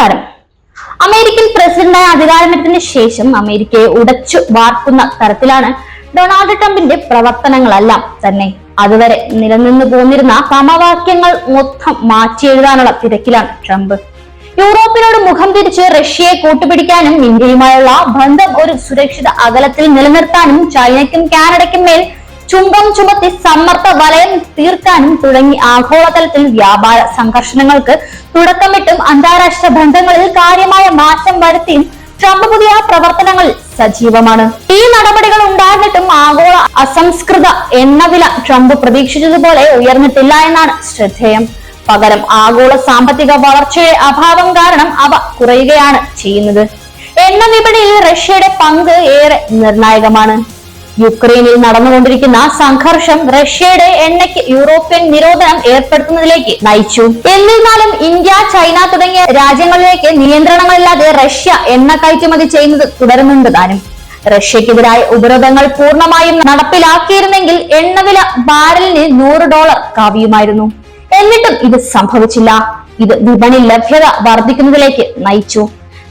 നമസ്കാരം. അമേരിക്കൻ പ്രസിഡന്റായ അധികാരത്തിന് ശേഷം അമേരിക്കയെ ഉടച്ചു വാർക്കുന്ന തരത്തിലാണ് ഡൊണാൾഡ് ട്രംപിന്റെ പ്രവർത്തനങ്ങളെല്ലാം തന്നെ. അതുവരെ നിലനിന്നു പോന്നിരുന്ന സമവാക്യങ്ങൾ മൊത്തം മാറ്റിയെഴുതാനുള്ള തിരക്കിലാണ് ട്രംപ്. യൂറോപ്പിനോട് മുഖം തിരിച്ച് റഷ്യയെ കൂട്ടുപിടിക്കാനും ഇന്ത്യയുമായുള്ള ബന്ധം ഒരു സുരക്ഷിത അകലത്തിൽ നിലനിർത്താനും ചൈനയ്ക്കും കാനഡയ്ക്കും മേൽ ചുംബം ചുമത്തി സമ്മർദ്ദ വലയം തീർക്കാനും തുടങ്ങി ആഗോളതലത്തിൽ വ്യാപാര സംഘർഷങ്ങൾക്ക് തുടക്കമിട്ടും അന്താരാഷ്ട്ര ബന്ധങ്ങളിൽ കാര്യമായ മാറ്റം വരുത്തിയും ട്രംപ് പുതിയ പ്രവർത്തനങ്ങളിൽ സജീവമാണ്. ഈ നടപടികൾ ഉണ്ടായിരുന്നിട്ടും ആഗോള അസംസ്കൃത എണ്ണവില ട്രംപ് പ്രതീക്ഷിച്ചതുപോലെ ഉയർന്നിട്ടില്ല എന്നാണ് ശ്രദ്ധേയം. പകരം ആഗോള സാമ്പത്തിക വളർച്ചയുടെ അഭാവം കാരണം അവ കുറയുകയാണ് ചെയ്യുന്നത്. എണ്ണ വിപണിയിൽ റഷ്യയുടെ പങ്ക് ഏറെ നിർണായകമാണ്. യുക്രൈനിൽ നടന്നുകൊണ്ടിരിക്കുന്ന സംഘർഷം റഷ്യയുടെ എണ്ണയ്ക്ക് യൂറോപ്യൻ നിരോധനം ഏർപ്പെടുത്തുന്നതിലേക്ക് നയിച്ചു. എന്നിരുന്നാലും ഇന്ത്യ ചൈന തുടങ്ങിയ രാജ്യങ്ങളിലേക്ക് നിയന്ത്രണങ്ങളില്ലാതെ റഷ്യ എണ്ണ കയറ്റുമതി ചെയ്യുന്നത് തുടരുന്നുണ്ട് താനും. റഷ്യക്കെതിരായ ഉപരോധങ്ങൾ പൂർണമായും നടപ്പിലാക്കിയിരുന്നെങ്കിൽ എണ്ണവില ബാരലിന് നൂറ് ഡോളർ കാവ്യമായിരുന്നു. എന്നിട്ടും ഇത് സംഭവിച്ചില്ല. ഇത് വിപണി ലഭ്യത വർദ്ധിക്കുന്നതിലേക്ക് നയിച്ചു.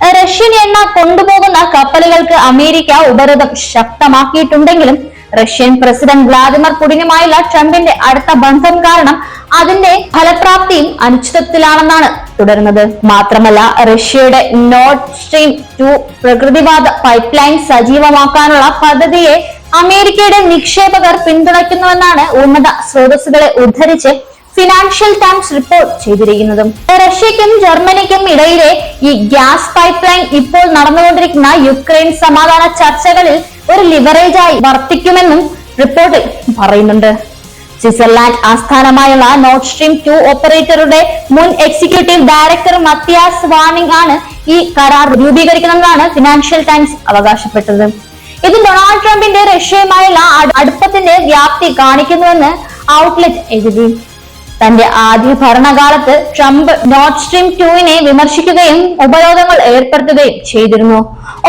റഷ്യൻ എണ്ണ കൊണ്ടുപോകുന്ന കപ്പലുകൾക്ക് അമേരിക്ക ഉപരോധം ശക്തമാക്കിയിട്ടുണ്ടെങ്കിലും റഷ്യൻ പ്രസിഡന്റ് വ്ളാദിമിർ പുടിനുമായുള്ള ട്രംപിന്റെ അടുത്ത ബന്ധം കാരണം അതിന്റെ ഫലപ്രാപ്തിയും അനിശ്ചിതത്വത്തിലാണെന്നാണ് തുടരുന്നത്. മാത്രമല്ല റഷ്യയുടെ നോർത്ത് സ്ട്രീം ടു പ്രകൃതിവാദ പൈപ്പ് ലൈൻ സജീവമാക്കാനുള്ള പദ്ധതിയെ അമേരിക്കയുടെ നിക്ഷേപകർ പിന്തുണയ്ക്കുന്നുവെന്നാണ് ഉന്നത സ്രോതസ്സുകളെ ഉദ്ധരിച്ച് ഫിനാൻഷ്യൽ ടൈംസ് റിപ്പോർട്ട് ചെയ്തിരിക്കുന്നതും റഷ്യക്കും ജർമ്മനിക്കും ഇടയിലെ ഈ ഗ്യാസ് പൈപ്പ് ലൈൻ ഇപ്പോൾ നടന്നുകൊണ്ടിരിക്കുന്ന യുക്രൈൻ സമാധാന ചർച്ചകളിൽ ഒരു ലിവറേജായി വർത്തിക്കുമെന്നും റിപ്പോർട്ടിൽ പറയുന്നുണ്ട്. സ്വിറ്റ്സർലാൻഡ് ആസ്ഥാനമായുള്ള നോർഡ് സ്ട്രീം ടു ഓപ്പറേറ്ററുടെ മുൻ എക്സിക്യൂട്ടീവ് ഡയറക്ടർ മത്തിയാസ് വാണിംഗ് ആണ് ഈ കരാർ രൂപീകരിക്കുന്നതെന്നാണ് ഫിനാൻഷ്യൽ ടൈംസ് അവകാശപ്പെട്ടത്. ഇത് ഡൊണാൾഡ് ട്രംപിന്റെ റഷ്യയുമായുള്ള അട്- അടുപ്പത്തിന്റെ വ്യാപ്തി കാണിക്കുന്നുവെന്ന് ഔട്ട്ലെറ്റ് എഴുതി. തന്റെ ആദ്യ ഭരണകാലത്ത് ട്രംപ് നോർത്ത് സ്ട്രീം ടുവിനെ വിമർശിക്കുകയും ഉപരോധങ്ങൾ ഏർപ്പെടുത്തുകയും ചെയ്തിരുന്നു.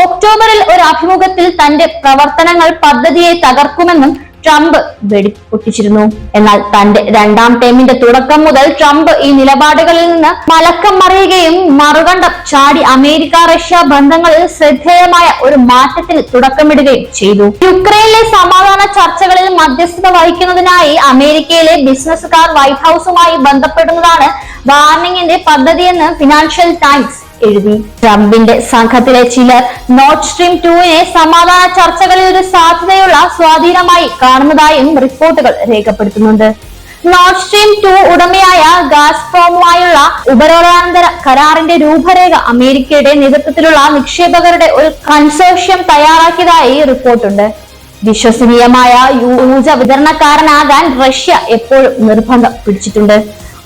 ഒക്ടോബറിൽ ഒരു അഭിമുഖത്തിൽ തന്റെ പ്രവർത്തനങ്ങൾ പദ്ധതിയെ തകർക്കുമെന്നും ട്രംപ് വെടിപ്പൊട്ടിച്ചിരുന്നു എന്നാൽ തന്റെ രണ്ടാം ടേമിന്റെ തുടക്കം മുതൽ ട്രംപ് ഈ നിലപാടുകളിൽ നിന്ന് മലക്കം മറിയുകയും മറുകണ്ഠം ചാടി അമേരിക്ക റഷ്യ ബന്ധങ്ങളിൽ ശ്രദ്ധേയമായ ഒരു മാറ്റത്തിന് തുടക്കമിടുകയും ചെയ്തു. യുക്രൈനിലെ സമാധാന ചർച്ചകളിൽ മധ്യസ്ഥത വഹിക്കുന്നതിനായി അമേരിക്കയിലെ ബിസിനസ്സുകാർ വൈറ്റ് ഹൗസുമായി ബന്ധപ്പെടുന്നതാണ് വാർണിംഗിന്റെ പദ്ധതിയെന്ന് ഫിനാൻഷ്യൽ ടൈംസ് എഴുതി. ട്രംപിന്റെ സംഘത്തിലെ ചിലർ നോട്ട് സ്ട്രീം ടുവിനെ സമാധാന ചർച്ചകളിൽ ഒരു സാധ്യതയുള്ള സ്വാധീനമായി കാണുന്നതായും റിപ്പോർട്ടുകൾ രേഖപ്പെടുത്തുന്നുണ്ട്. നോർഡ് സ്ട്രീം ടു ഉടമയായ ഗാസ്പ്രോമുമായുള്ള ഉപരോധാനന്തര കരാറിന്റെ രൂപരേഖ അമേരിക്കയുടെ നേതൃത്വത്തിലുള്ള നിക്ഷേപകരുടെ ഒരു കൺസോർഷ്യം തയ്യാറാക്കിയതായി റിപ്പോർട്ടുണ്ട്. വിശ്വസനീയമായ ഊർജ വിതരണക്കാരനാകാൻ റഷ്യ എപ്പോഴും നിർബന്ധം പിടിച്ചിട്ടുണ്ട്.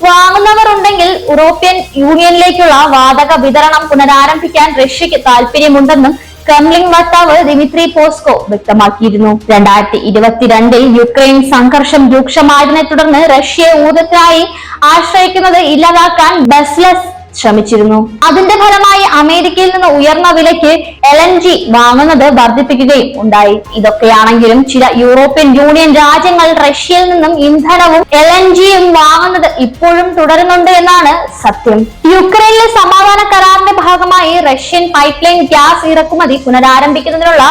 വാങ്ങുന്നവർ ഉണ്ടെങ്കിൽ യൂറോപ്യൻ യൂണിയനിലേക്കുള്ള വാതക വിതരണം പുനരാരംഭിക്കാൻ റഷ്യക്ക് താല്പര്യമുണ്ടെന്നും ക്രംലിംഗ് വക്താവ് ദിമിത്രി പോസ്കോ വ്യക്തമാക്കിയിരുന്നു. രണ്ടായിരത്തി ഇരുപത്തിരണ്ടിൽ യുക്രൈൻ സംഘർഷം രൂക്ഷമായതിനെ തുടർന്ന് റഷ്യയെ ഊർജത്തിനായി ആശ്രയിക്കുന്നത് ഇല്ലാതാക്കാൻ ബസ്ലസ് ശ്രമിച്ചിരുന്നു. അതിന്റെ ഫലമായി അമേരിക്കയിൽ നിന്ന് ഉയർന്ന വിലയ്ക്ക് എൽ എൻ ജി വാങ്ങുന്നത് വർദ്ധിപ്പിക്കുകയും ഉണ്ടായി. ഇതൊക്കെയാണെങ്കിലും ചില യൂറോപ്യൻ യൂണിയൻ രാജ്യങ്ങൾ റഷ്യയിൽ നിന്നും ഇന്ധനവും എൽ എൻ ജിയും വാങ്ങുന്നത് ഇപ്പോഴും തുടരുന്നുണ്ട് എന്നാണ് സത്യം. യുക്രൈനിലെ സമാധാന കരാറിന്റെ ഭാഗമായി റഷ്യൻ പൈപ്പ് ലൈൻ ഗ്യാസ് ഇറക്കുമതി പുനരാരംഭിക്കുന്നതിനുള്ള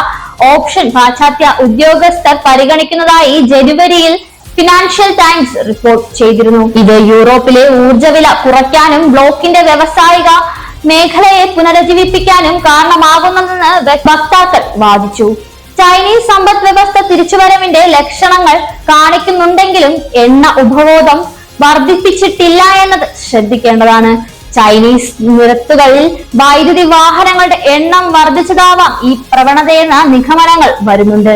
ഓപ്ഷൻ പാശ്ചാത്യ ഉദ്യോഗസ്ഥർ പരിഗണിക്കുന്നതായി ജനുവരിയിൽ ഫിനാൻഷ്യൽ ടൈംസ് റിപ്പോർട്ട് ചെയ്തിരുന്നു. ഇത് യൂറോപ്പിലെ ഊർജവില കുറയ്ക്കാനും ബ്ലോക്കിന്റെ വ്യവസായിക മേഖലയെ പുനരുജ്ജീവിപ്പിക്കാനും കാരണമാകുന്നതെന്ന് വക്താക്കൾ വാദിച്ചു. ചൈനീസ് സമ്പദ് വ്യവസ്ഥ തിരിച്ചുവരവിന്റെ ലക്ഷണങ്ങൾ കാണിക്കുന്നുണ്ടെങ്കിലും എണ്ണ ഉപഭോഗം വർദ്ധിപ്പിച്ചിട്ടില്ല എന്നത് ശ്രദ്ധിക്കേണ്ടതാണ്. ചൈനീസ് നിരത്തുകളിൽ വൈദ്യുതി വാഹനങ്ങളുടെ എണ്ണം വർദ്ധിച്ചതാവാം ഈ പ്രവണതയെന്ന നിഗമനങ്ങൾ വരുന്നുണ്ട്.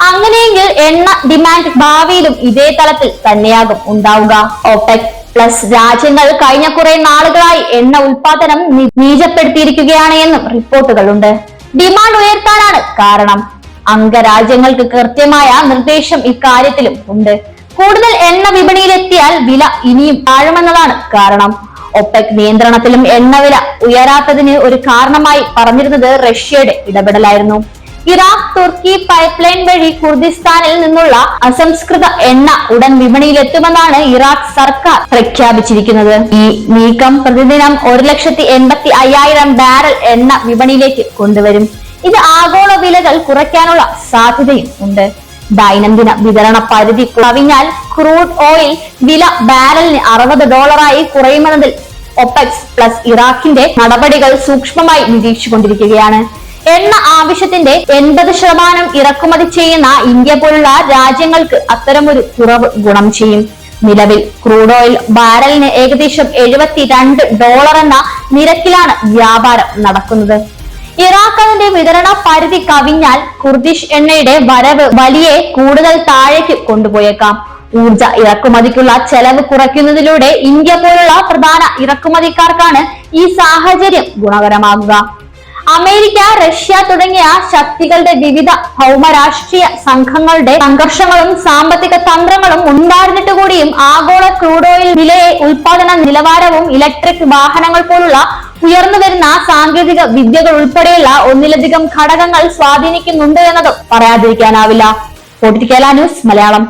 അങ്ങനെയെങ്കിൽ എണ്ണ ഡിമാൻഡ് ഭാവിയിലും ഇതേ തലത്തിൽ തന്നെയാകും ഉണ്ടാവുക. ഒപെക് പ്ലസ് രാജ്യങ്ങൾ കഴിഞ്ഞ കുറെ നാളുകളായി എണ്ണ ഉൽപാദനം നീചപ്പെടുത്തിയിരിക്കുകയാണ് എന്നും റിപ്പോർട്ടുകളുണ്ട്. ഡിമാൻഡ് ഉയർത്താനാണ് കാരണം. അംഗരാജ്യങ്ങൾക്ക് കൃത്യമായ നിർദ്ദേശം ഇക്കാര്യത്തിലും ഉണ്ട്. കൂടുതൽ എണ്ണ വിപണിയിലെത്തിയാൽ വില ഇനിയും താഴുമെന്നതാണ് കാരണം. ഒപെക് നിയന്ത്രണത്തിലും എണ്ണവില ഉയരാത്തതിന് ഒരു കാരണമായി പറഞ്ഞിരുന്നത് റഷ്യയുടെ ഇടപെടലായിരുന്നു. ഇറാഖ് തുർക്കി പൈപ്പ് ലൈൻ വഴി കുർദിസ്ഥാനിൽ നിന്നുള്ള അസംസ്കൃത എണ്ണ ഉടൻ വിപണിയിലെത്തുമെന്നാണ് ഇറാഖ് സർക്കാർ പ്രഖ്യാപിച്ചിരിക്കുന്നത്. ഈ നീക്കം പ്രതിദിനം ഒരു ലക്ഷത്തി എൺപത്തി അയ്യായിരം ബാരൽ എണ്ണ വിപണിയിലേക്ക് കൊണ്ടുവരും. ഇത് ആഗോള വിലകൾ കുറയ്ക്കാനുള്ള സാധ്യതയും ഉണ്ട്. ദൈനംദിന വിതരണ പരിധി കവിഞ്ഞാൽ ക്രൂഡ് ഓയിൽ വില ബാരലിന് അറുപത് ഡോളറായി കുറയുമെന്നതിൽ ഒപെക്സ് പ്ലസ് ഇറാഖിന്റെ നടപടികൾ സൂക്ഷ്മമായി നിരീക്ഷിച്ചുകൊണ്ടിരിക്കുകയാണ്. എണ്ണ ആവശ്യത്തിന്റെ എൺപത് ശതമാനം ഇറക്കുമതി ചെയ്യുന്ന ഇന്ത്യ പോലുള്ള രാജ്യങ്ങൾക്ക് അത്തരമൊരു കുറവ് ഗുണം ചെയ്യും. നിലവിൽ ക്രൂഡ് ഓയിൽ ബാരലിന് ഏകദേശം എഴുപത്തിരണ്ട് ഡോളർ എന്ന നിരക്കിലാണ് വ്യാപാരം നടക്കുന്നത്. ഇറാഖ് അതിന്റെ വിതരണ പരിധി കവിഞ്ഞാൽ കുർദിഷ് എണ്ണയുടെ വരവ് വലിയ കൂടുതൽ താഴേക്ക് കൊണ്ടുപോയേക്കാം. ഊർജ ഇറക്കുമതിക്കുള്ള ചെലവ് കുറയ്ക്കുന്നതിലൂടെ ഇന്ത്യ പോലുള്ള പ്രധാന ഇറക്കുമതിക്കാർക്കാണ് ഈ സാഹചര്യം ഗുണകരമാകുക. അമേരിക്ക റഷ്യ തുടങ്ങിയ ശക്തികളുടെ വിവിധ ഭൗമരാഷ്ട്രീയ സംഘങ്ങളുടെ സംഘർഷങ്ങളും സാമ്പത്തിക തന്ത്രങ്ങളും ഉണ്ടായിരുന്നിട്ട് കൂടിയും ആഗോള ക്രൂഡ് ഓയിൽ വിലയെ ഉൽപാദന നിലവാരവും ഇലക്ട്രിക് വാഹനങ്ങൾ പോലുള്ള ഉയർന്നു വരുന്ന സാങ്കേതിക വിദ്യകൾ ഉൾപ്പെടെയുള്ള ഒന്നിലധികം ഘടകങ്ങൾ സ്വാധീനിക്കുന്നുണ്ട് എന്നതും പറയാതിരിക്കാനാവില്ല. പൊട്ടിക്കേല ന്യൂസ് മലയാളം.